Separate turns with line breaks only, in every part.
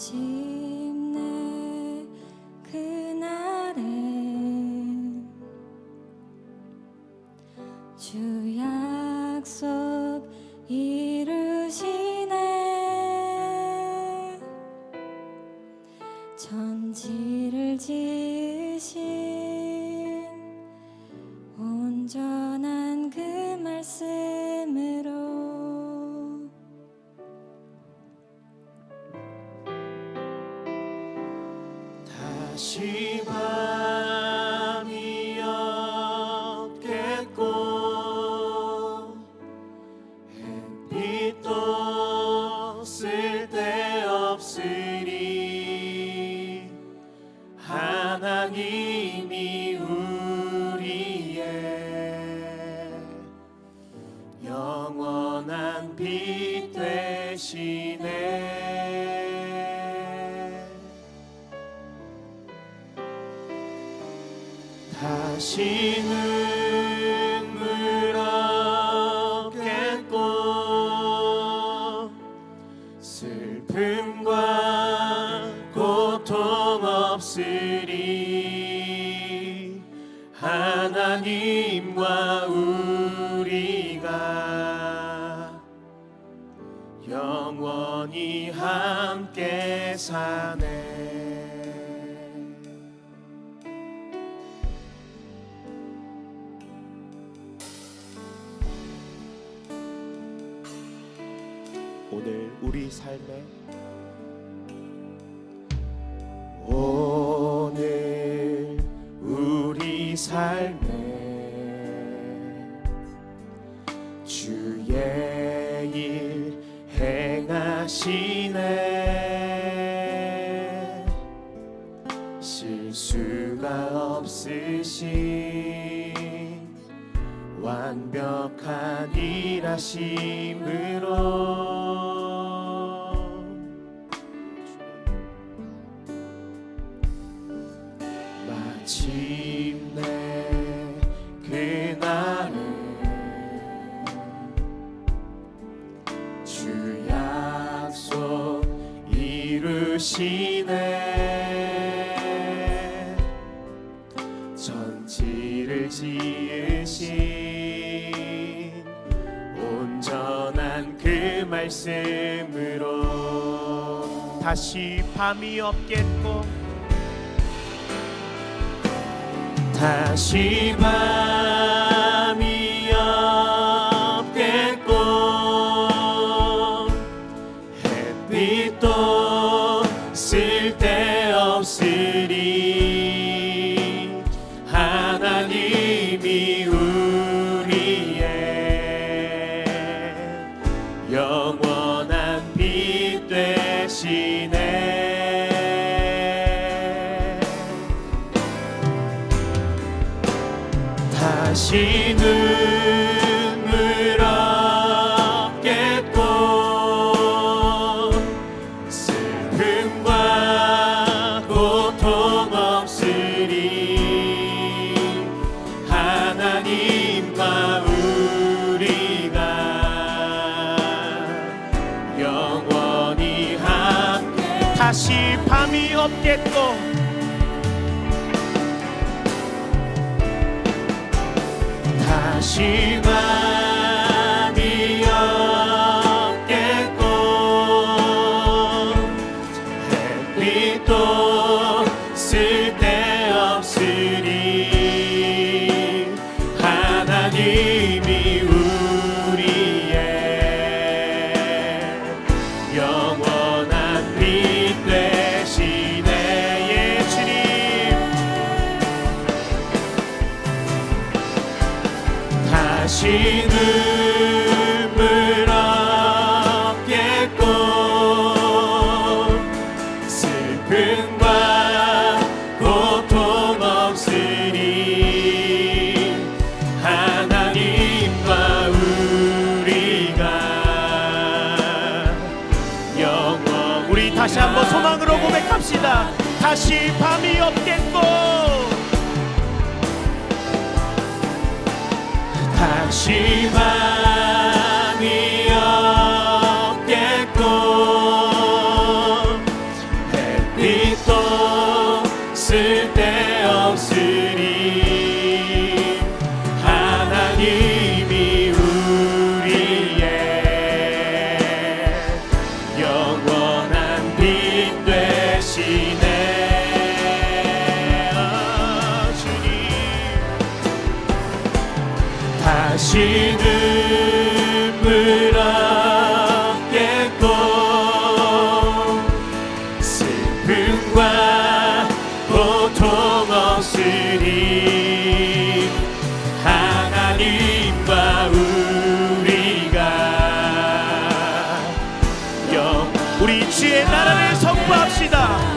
情。
다시 밤이 없겠고 햇빛도 쓸데없으니 하나님 우리 삶에 오늘 우리 삶에 주의 일 행하시네. 실수가 없으신 완벽한 일하심을 부르시네 전지를 지으신 온전한 그 말씀으로 다시 밤이 없겠고 다시 밤 대신에 다시 하지만 우리 주의 나라를 선포합시다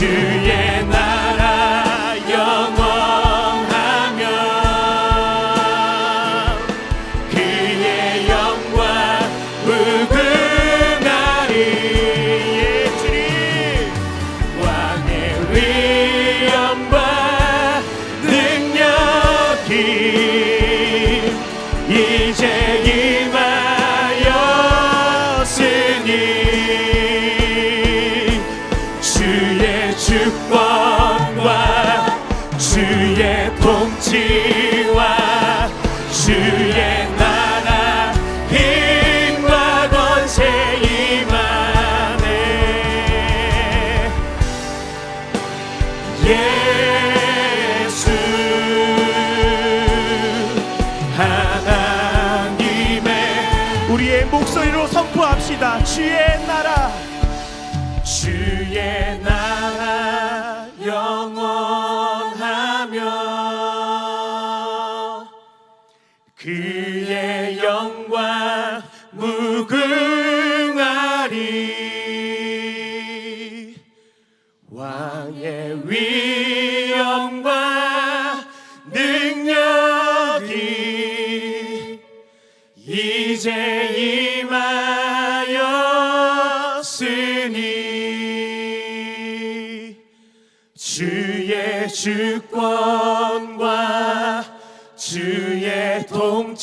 주의 나라 영원하며 그의 영광 무궁하리 예수님. 왕의 위엄과 능력이 이제 임하였으니 주의 주권과 주의 통치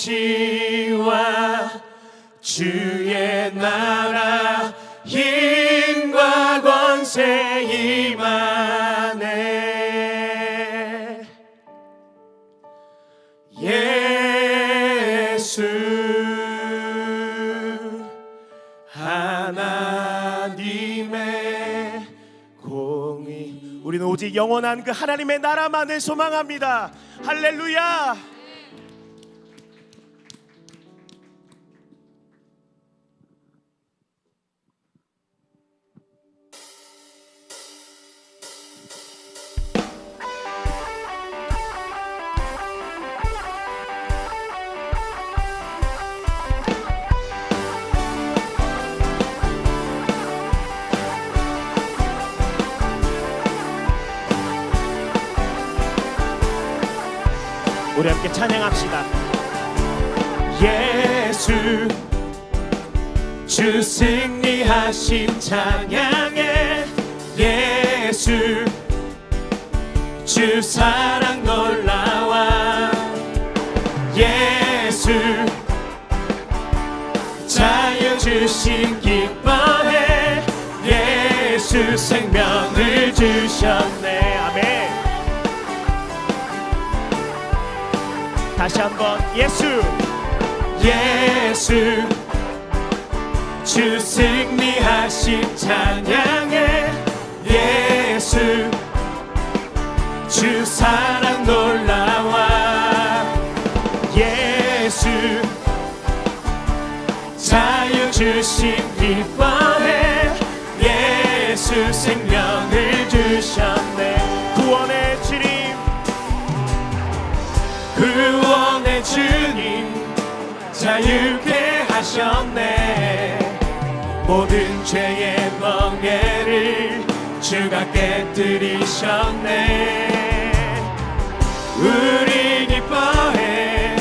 통치와 주의 나라 힘과 권세 임하네 예수 하나님의 공의. 우리는 오직 영원한 그 하나님의 나라만을 소망합니다. 할렐루야 합시다. 예수 주 승리하신 찬양해 예수 주 사랑 놀라와. 예수 자유 주신 기뻐해. 예수 생명을 주셨네 다시 한번 예수. 예수 주 승리하신 찬양해 예수 주 사랑 놀라와. 예수 자유 주신 기뻐해 예수 생명을 주셨네 자유케 하셨네. 모든 죄의 멍에를 주가 깨뜨리셨네. 우리 기뻐해.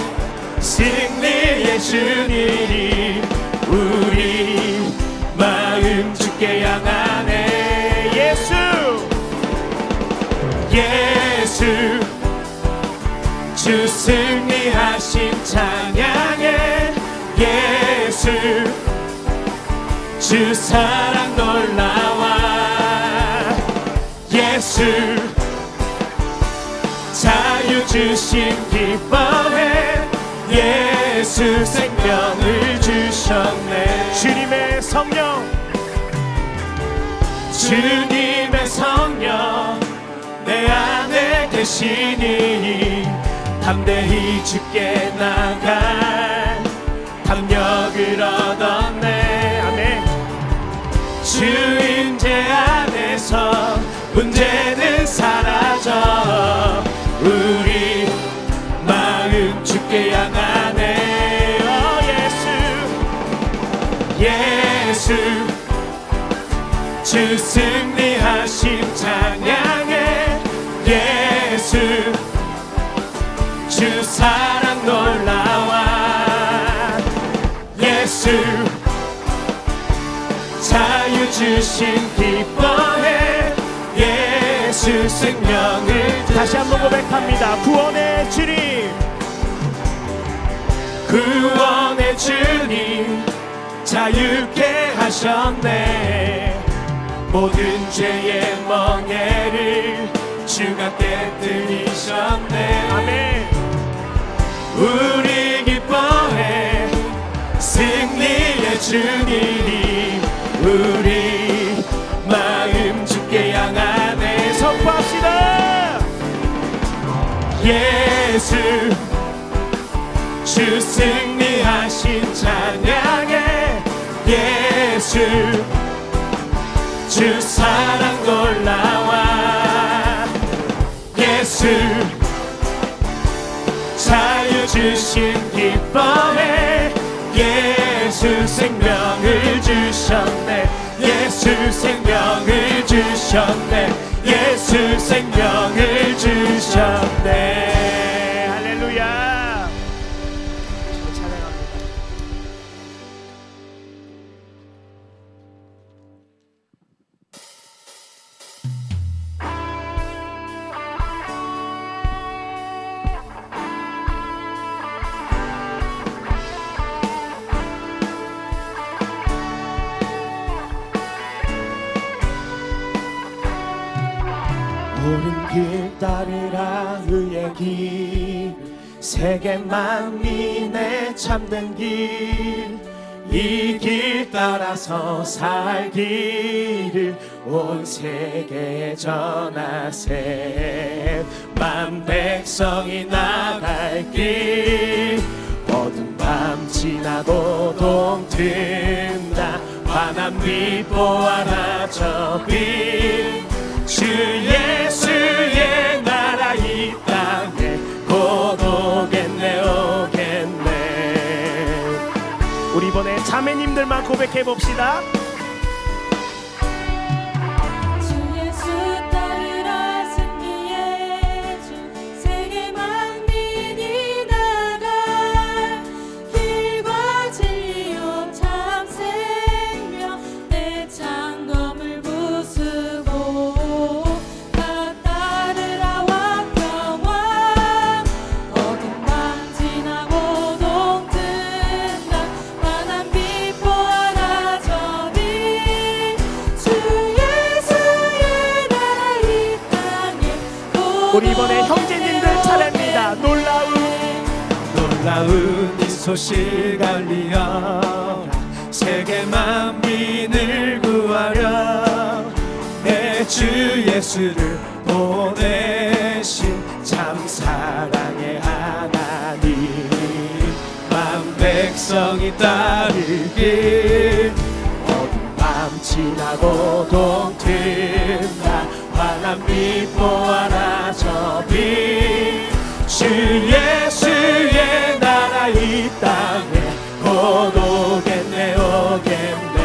승리의 주님이 우리 마음 주께 향하 승리하신 찬양해 예수 주 사랑 놀라와. 예수 자유 주신 기뻐해. 예수 생명을 주셨네. 주님의 성령. 주님의 성령 내 안에 계시니 담대히 주께 나갈 담력을 얻었네. 아멘. 주인 제 안에서 문제는 사라져. 우리 마음 주께 향하네. 어 예수. 예수. 주 승 사랑 놀라와 예수 자유 주신 기뻐해 예수 생명을 다시 한번 고백합니다. 구원의 주님. 구원의 주님 자유케 하셨네. 모든 죄의 멍에를 주가 깨뜨리셨네. 아멘 우리 기뻐해. 승리의 주님이 우리 마음 주께 향하네. 선포합시다. 예수 주 승리하신 찬양해 예수 주 사랑 놀라와. 예수 자유 주신 기뻐해 예수 생명을 주셨네. 예수 생명을 주셨네. 예수 생명을 주셨네 세계 만민의 참된 길 이 길 따라서 살기를 온 세계에 전하세. 만 백성이 나갈 길 어둠 밤 지나고 동튼다. 환한 빛 보아라 저빛 주 예수의 나라 이땅 이번에 자매님들만 고백해 봅시다 우리 이번에 형제님들 차례입니다. 놀라운
놀라운 이 소식 알리어. 세계 만민을 구하려 내주 예수를 보내신 참 사랑의 하나님. 만 백성이 따르길 어둠 밤 지나고 동튼다 환한 빛 보아라 깊이 주 예수의 나라 이 땅에 곧 오겠네 오겠네.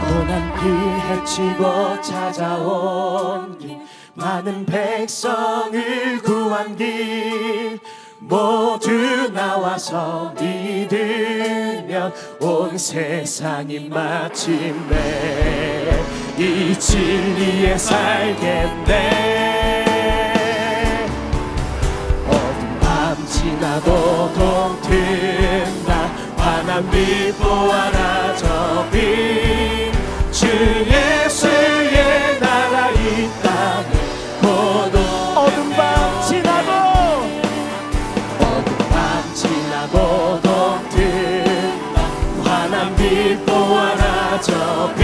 고난 피해치고 찾아온 길 많은 백성을 구한 길 모두 나와서 믿으면 온 세상이 마침내 이 진리에 살겠네. 어둠 밤 지나도 동튼 나 환한 빛 보아라 저빛 주 예수의 나라 있다. 높이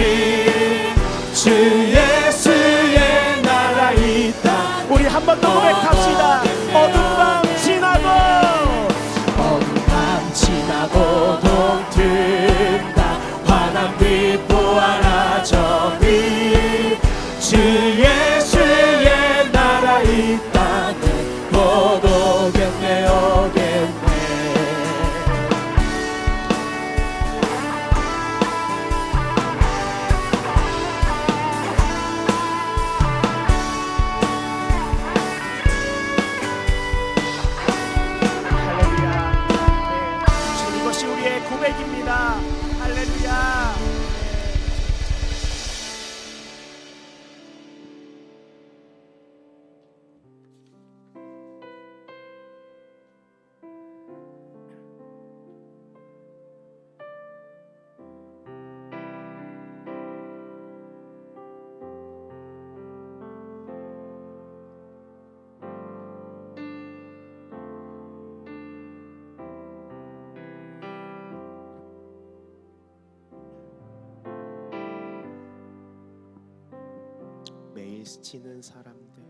부딪히는 사람들.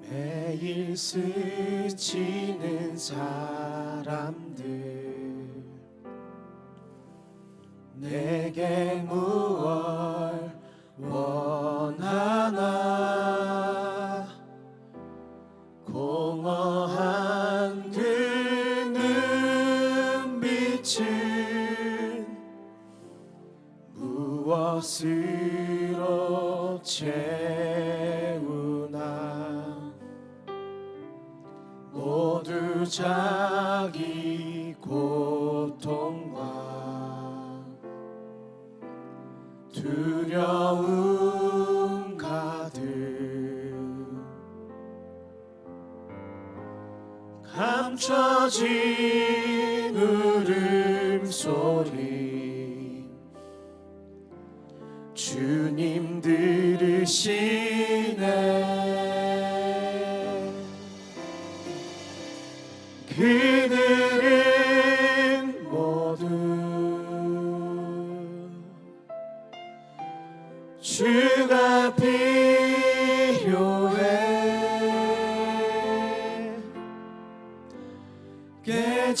매일 스치는 사람들. 내게 무얼 원하나? 공허한 채우나. 모두 자기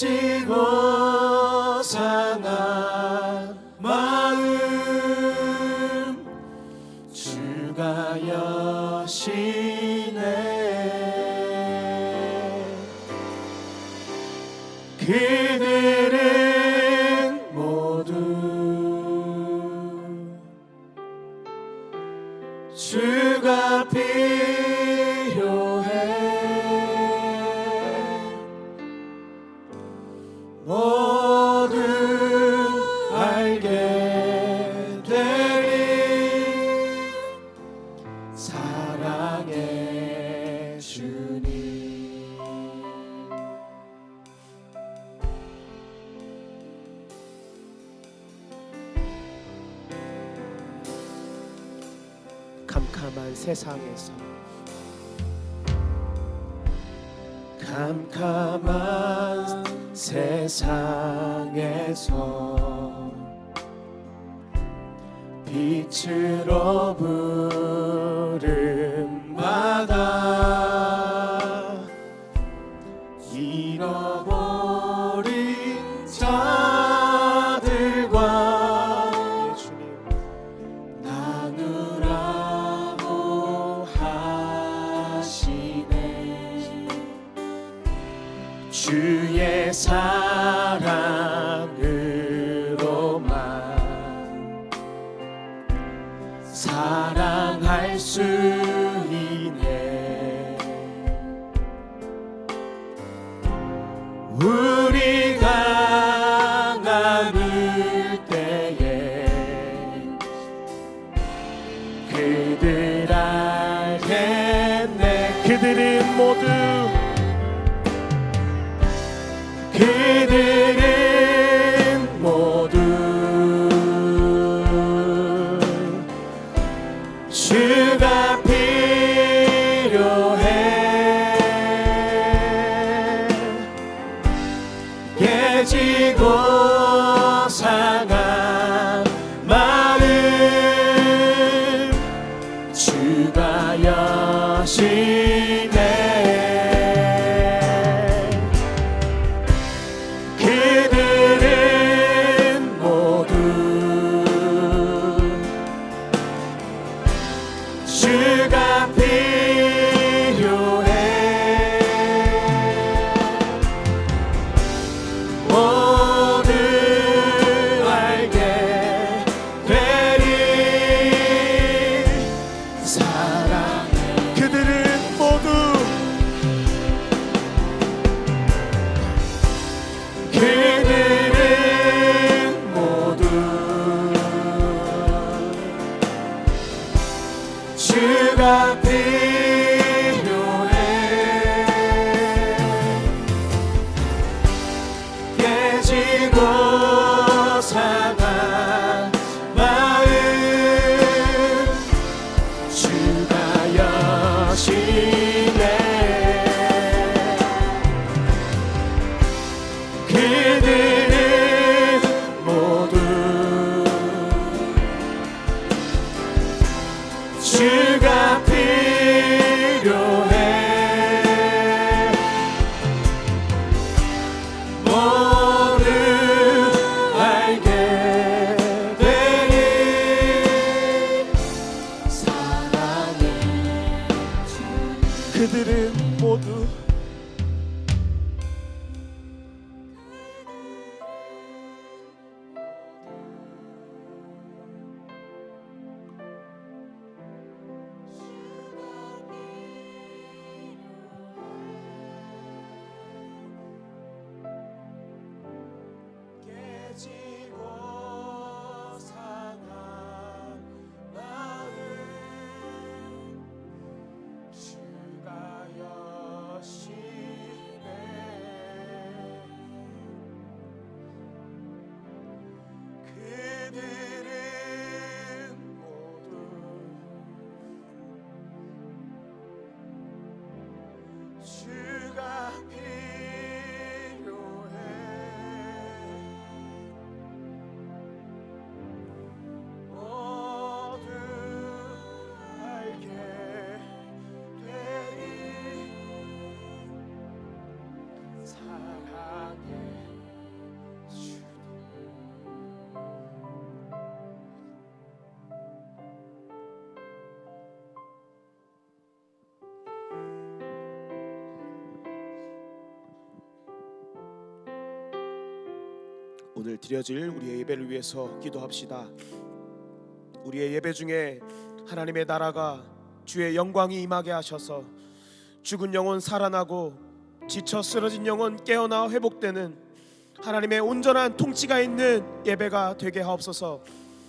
지고 사는 세상에서. 캄캄한 세상에서 빛으로 불 주의 사랑. 깨지 그들
오늘 드려질 우리의 예배를 위해서 기도합시다. 우리의 예배 중에 하나님의 나라가 주의 영광이 임하게 하셔서 죽은 영혼 살아나고 지쳐 쓰러진 영혼 깨어나 회복되는 하나님의 온전한 통치가 있는 예배가 되게 하옵소서.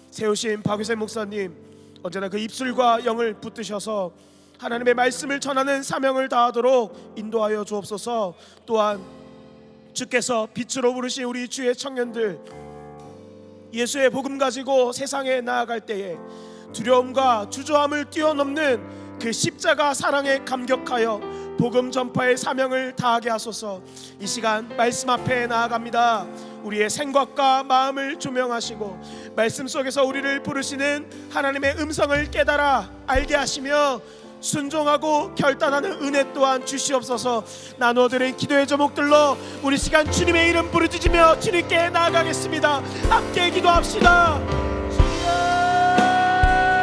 세우신 박유세 목사님 언제나 그 입술과 영을 붙드셔서 하나님의 말씀을 전하는 사명을 다하도록 인도하여 주옵소서. 또한 주께서 빛으로 부르신 우리 주의 청년들 예수의 복음 가지고 세상에 나아갈 때에 두려움과 주저함을 뛰어넘는 그 십자가 사랑에 감격하여 복음 전파의 사명을 다하게 하소서. 이 시간 말씀 앞에 나아갑니다. 우리의 생각과 마음을 조명하시고 말씀 속에서 우리를 부르시는 하나님의 음성을 깨달아 알게 하시며 순종하고 결단하는 은혜 또한 주시옵소서. 나누어드린 기도의 제목들로 우리 시간 주님의 이름 부르짖으며 주님께 나아가겠습니다. 함께 기도합시다